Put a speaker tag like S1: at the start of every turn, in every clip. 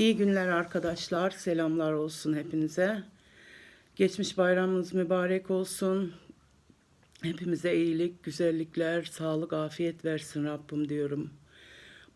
S1: İyi günler arkadaşlar. Selamlar olsun hepinize. Geçmiş bayramınız mübarek olsun. Hepimize iyilik, güzellikler, sağlık, afiyet versin Rabbim diyorum.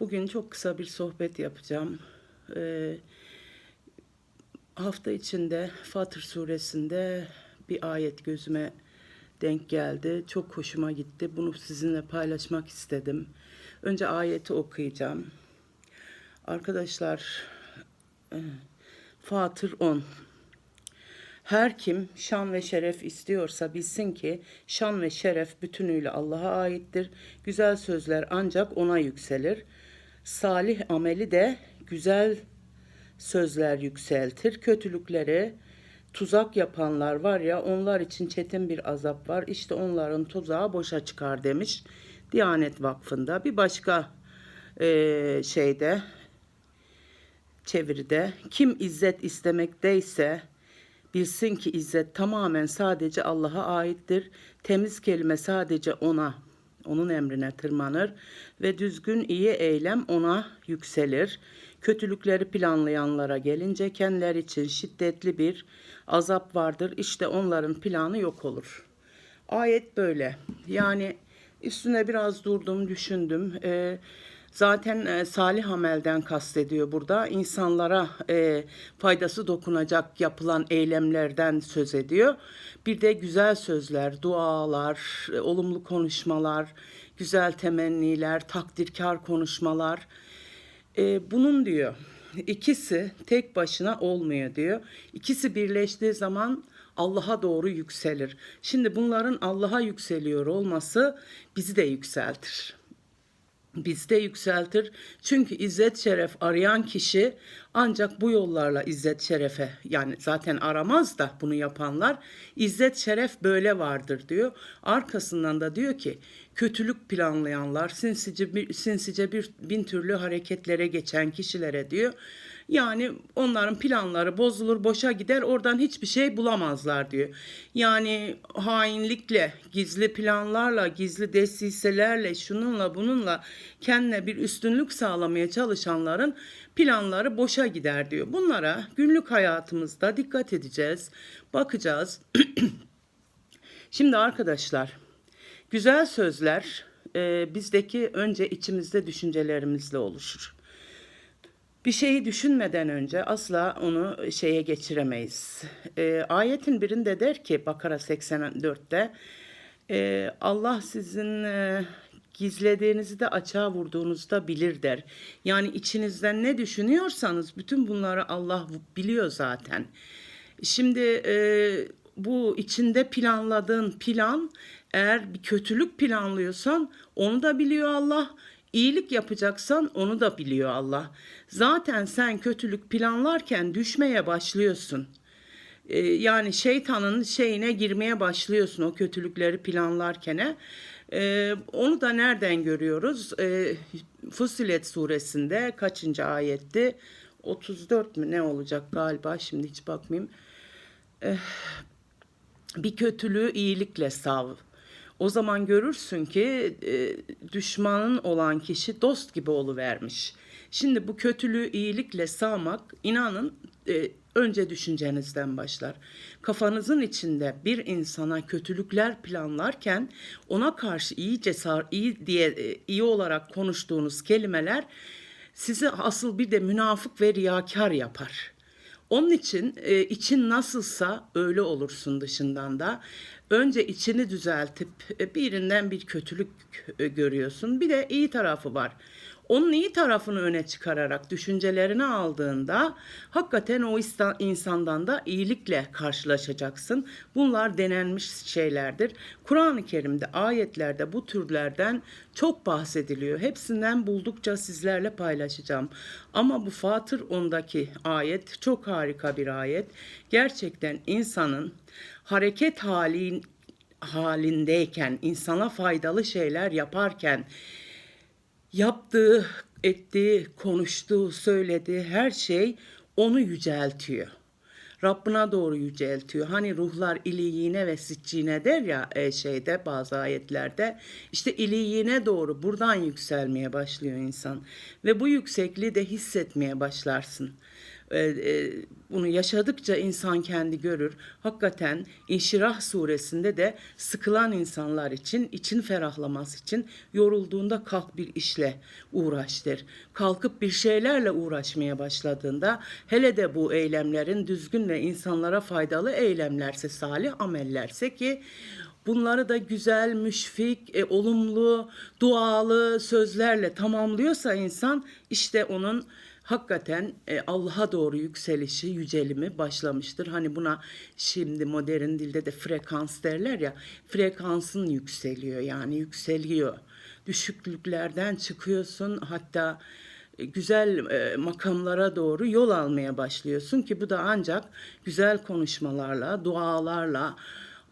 S1: Bugün çok kısa bir sohbet yapacağım. Ee, hafta içinde Fatır suresinde bir ayet gözüme denk geldi. Çok hoşuma gitti. Bunu sizinle paylaşmak istedim. Önce ayeti okuyacağım. Arkadaşlar Fatır 10 Her kim şan ve şeref istiyorsa bilsin ki şan ve şeref bütünüyle Allah'a aittir. Güzel sözler ancak ona yükselir. Salih ameli de güzel sözler yükseltir. Kötülükleri tuzak yapanlar var ya onlar için çetin bir azap var. İşte onların tuzağı boşa çıkar demiş Diyanet Vakfı'nda. Bir başka e, şeyde çeviride kim izzet istemekteyse bilsin ki izzet tamamen sadece Allah'a aittir. Temiz kelime sadece ona, onun emrine tırmanır ve düzgün iyi eylem ona yükselir. Kötülükleri planlayanlara gelince kendileri için şiddetli bir azap vardır. İşte onların planı yok olur. Ayet böyle. Yani üstüne biraz durdum, düşündüm. Ee, Zaten e, salih amelden kastediyor burada. İnsanlara e, faydası dokunacak yapılan eylemlerden söz ediyor. Bir de güzel sözler, dualar, e, olumlu konuşmalar, güzel temenniler, takdirkar konuşmalar. E, bunun diyor ikisi tek başına olmuyor diyor. İkisi birleştiği zaman Allah'a doğru yükselir. Şimdi bunların Allah'a yükseliyor olması bizi de yükseltir bizde yükseltir. Çünkü izzet şeref arayan kişi ancak bu yollarla izzet şerefe yani zaten aramaz da bunu yapanlar izzet şeref böyle vardır diyor. Arkasından da diyor ki kötülük planlayanlar sinsice sinsice bir bin türlü hareketlere geçen kişilere diyor yani onların planları bozulur, boşa gider, oradan hiçbir şey bulamazlar diyor. Yani hainlikle, gizli planlarla, gizli desiselerle, şununla bununla kendine bir üstünlük sağlamaya çalışanların planları boşa gider diyor. Bunlara günlük hayatımızda dikkat edeceğiz, bakacağız. Şimdi arkadaşlar, güzel sözler e, bizdeki önce içimizde düşüncelerimizle oluşur. Bir şeyi düşünmeden önce asla onu şeye geçiremeyiz. E, ayetin birinde der ki Bakara 84'te e, Allah sizin e, gizlediğinizi de açığa vurduğunuzda bilir der. Yani içinizden ne düşünüyorsanız bütün bunları Allah biliyor zaten. Şimdi e, bu içinde planladığın plan eğer bir kötülük planlıyorsan onu da biliyor Allah. İyilik yapacaksan onu da biliyor Allah. Zaten sen kötülük planlarken düşmeye başlıyorsun. Ee, yani şeytanın şeyine girmeye başlıyorsun o kötülükleri planlarken. Ee, onu da nereden görüyoruz? Ee, Fusilet suresinde kaçıncı ayetti? 34 mü ne olacak galiba şimdi hiç bakmayayım. Ee, bir kötülüğü iyilikle sav o zaman görürsün ki e, düşmanın olan kişi dost gibi oluvermiş. Şimdi bu kötülüğü iyilikle sağmak inanın e, önce düşüncenizden başlar. Kafanızın içinde bir insana kötülükler planlarken ona karşı iyi cesar iyi diye e, iyi olarak konuştuğunuz kelimeler sizi asıl bir de münafık ve riyakar yapar. Onun için e, için nasılsa öyle olursun dışından da. Önce içini düzeltip e, birinden bir kötülük e, görüyorsun. Bir de iyi tarafı var. Onun iyi tarafını öne çıkararak düşüncelerini aldığında hakikaten o insandan da iyilikle karşılaşacaksın. Bunlar denenmiş şeylerdir. Kur'an-ı Kerim'de ayetlerde bu türlerden çok bahsediliyor. Hepsinden buldukça sizlerle paylaşacağım. Ama bu Fatır 10'daki ayet çok harika bir ayet. Gerçekten insanın hareket halin halindeyken, insana faydalı şeyler yaparken yaptığı, ettiği, konuştuğu, söylediği her şey onu yüceltiyor. Rabbına doğru yüceltiyor. Hani ruhlar iliğine ve siccine der ya e, şeyde bazı ayetlerde. İşte iliğine doğru buradan yükselmeye başlıyor insan. Ve bu yüksekliği de hissetmeye başlarsın. E, e, bunu yaşadıkça insan kendi görür. Hakikaten İnşirah suresinde de sıkılan insanlar için, için ferahlaması için yorulduğunda kalk bir işle uğraş der. Kalkıp bir şeylerle uğraşmaya başladığında hele de bu eylemlerin düzgün ve insanlara faydalı eylemlerse, salih amellerse ki Bunları da güzel, müşfik, e, olumlu, dualı sözlerle tamamlıyorsa insan işte onun hakikaten e, Allah'a doğru yükselişi, yücelimi başlamıştır. Hani buna şimdi modern dilde de frekans derler ya. Frekansın yükseliyor yani yükseliyor. Düşüklüklerden çıkıyorsun hatta e, güzel e, makamlara doğru yol almaya başlıyorsun ki bu da ancak güzel konuşmalarla, dualarla,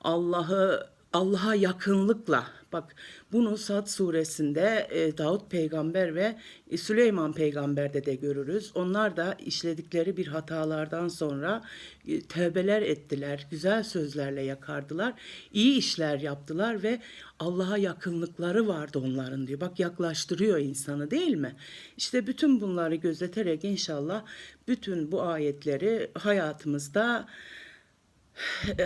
S1: Allah'ı Allah'a yakınlıkla bak bunu Sad suresinde e, Davut peygamber ve e, Süleyman peygamberde de görürüz. Onlar da işledikleri bir hatalardan sonra e, tövbeler ettiler, güzel sözlerle yakardılar, iyi işler yaptılar ve Allah'a yakınlıkları vardı onların diyor. Bak yaklaştırıyor insanı değil mi? İşte bütün bunları gözeterek inşallah bütün bu ayetleri hayatımızda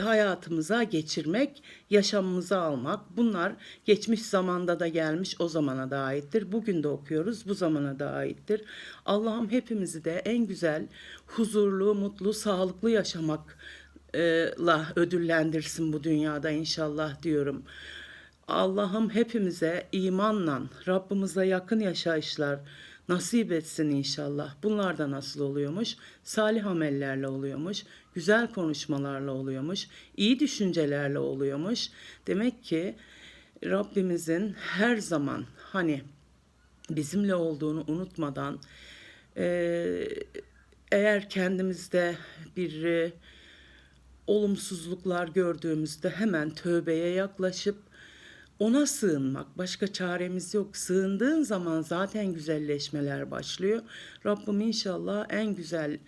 S1: hayatımıza geçirmek, yaşamımıza almak. Bunlar geçmiş zamanda da gelmiş o zamana da aittir. Bugün de okuyoruz bu zamana da aittir. Allah'ım hepimizi de en güzel, huzurlu, mutlu, sağlıklı yaşamakla ödüllendirsin bu dünyada inşallah diyorum. Allah'ım hepimize imanla, Rabbimize yakın yaşayışlar, nasip etsin inşallah. Bunlar da nasıl oluyormuş? Salih amellerle oluyormuş, güzel konuşmalarla oluyormuş, iyi düşüncelerle oluyormuş. Demek ki Rabbimizin her zaman hani bizimle olduğunu unutmadan e, eğer kendimizde bir e, olumsuzluklar gördüğümüzde hemen tövbeye yaklaşıp ona sığınmak. Başka çaremiz yok. Sığındığın zaman zaten güzelleşmeler başlıyor. Rabbim inşallah en güzel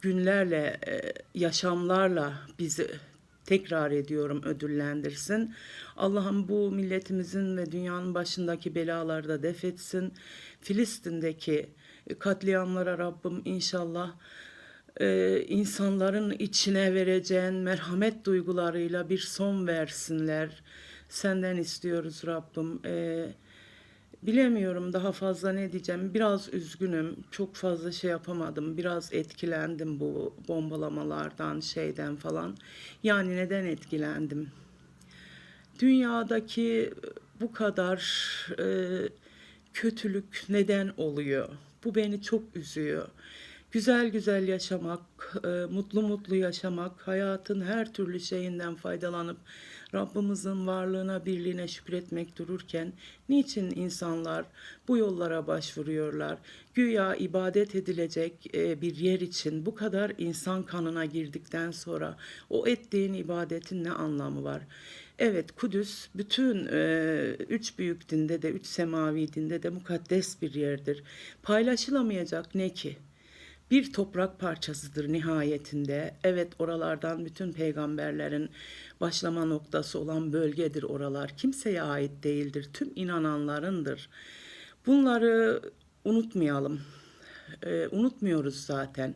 S1: günlerle, e, yaşamlarla bizi tekrar ediyorum ödüllendirsin. Allah'ım bu milletimizin ve dünyanın başındaki belaları da def etsin. Filistin'deki katliamlara Rabbim inşallah e, insanların içine vereceğin merhamet duygularıyla bir son versinler. Senden istiyoruz Rabbim. Ee, bilemiyorum daha fazla ne diyeceğim. Biraz üzgünüm. Çok fazla şey yapamadım. Biraz etkilendim bu bombalamalardan, şeyden falan. Yani neden etkilendim? Dünyadaki bu kadar e, kötülük neden oluyor? Bu beni çok üzüyor. Güzel güzel yaşamak, e, mutlu mutlu yaşamak, hayatın her türlü şeyinden faydalanıp Rabbimizin varlığına, birliğine şükretmek dururken niçin insanlar bu yollara başvuruyorlar? Güya ibadet edilecek e, bir yer için bu kadar insan kanına girdikten sonra o ettiğin ibadetin ne anlamı var? Evet Kudüs bütün e, üç büyük dinde de üç semavi dinde de mukaddes bir yerdir. Paylaşılamayacak ne ki? Bir toprak parçasıdır nihayetinde. Evet oralardan bütün peygamberlerin başlama noktası olan bölgedir oralar. Kimseye ait değildir. Tüm inananlarındır. Bunları unutmayalım. Ee, unutmuyoruz zaten.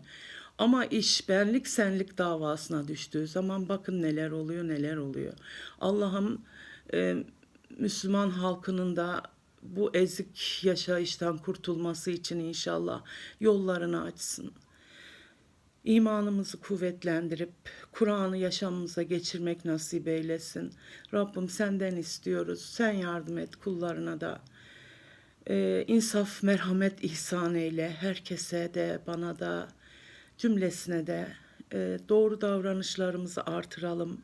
S1: Ama iş benlik senlik davasına düştüğü zaman bakın neler oluyor neler oluyor. Allah'ım e, Müslüman halkının da bu ezik yaşayıştan kurtulması için inşallah yollarını açsın. İmanımızı kuvvetlendirip Kur'an'ı yaşamımıza geçirmek nasip eylesin. Rabbim senden istiyoruz. Sen yardım et kullarına da. Ee, insaf, merhamet ihsan eyle. Herkese de, bana da, cümlesine de e, doğru davranışlarımızı artıralım.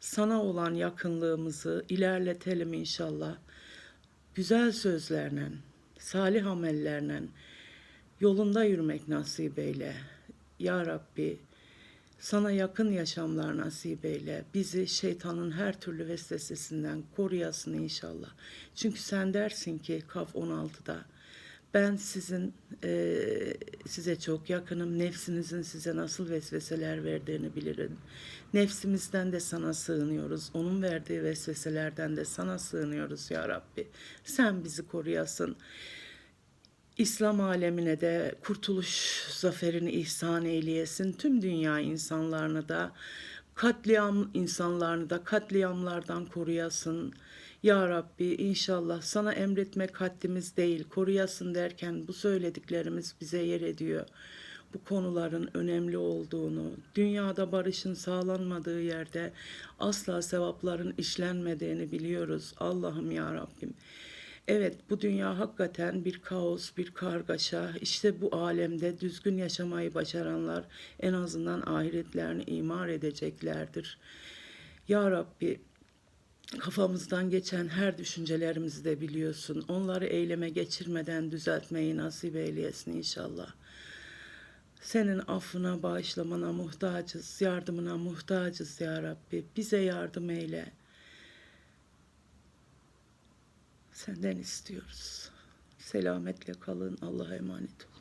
S1: Sana olan yakınlığımızı ilerletelim inşallah güzel sözlerle, salih amellerle yolunda yürümek nasip eyle. Ya Rabbi sana yakın yaşamlar nasip eyle. Bizi şeytanın her türlü vesvesesinden koruyasın inşallah. Çünkü sen dersin ki Kaf 16'da Ben sizin eee, size çok yakınım. Nefsinizin size nasıl vesveseler verdiğini bilirim. Nefsimizden de sana sığınıyoruz. Onun verdiği vesveselerden de sana sığınıyoruz ya Rabbi. Sen bizi koruyasın. İslam alemine de kurtuluş zaferini ihsan eyleyesin. Tüm dünya insanlarını da katliam insanlarını da katliamlardan koruyasın. Ya Rabbi inşallah sana emretmek haddimiz değil koruyasın derken bu söylediklerimiz bize yer ediyor. Bu konuların önemli olduğunu, dünyada barışın sağlanmadığı yerde asla sevapların işlenmediğini biliyoruz. Allah'ım ya Rabbim. Evet bu dünya hakikaten bir kaos, bir kargaşa. İşte bu alemde düzgün yaşamayı başaranlar en azından ahiretlerini imar edeceklerdir. Ya Rabbi kafamızdan geçen her düşüncelerimizi de biliyorsun. Onları eyleme geçirmeden düzeltmeyi nasip eyleyesin inşallah. Senin affına, bağışlamana muhtacız, yardımına muhtacız ya Rabbi. Bize yardım eyle. Senden istiyoruz. Selametle kalın. Allah'a emanet olun.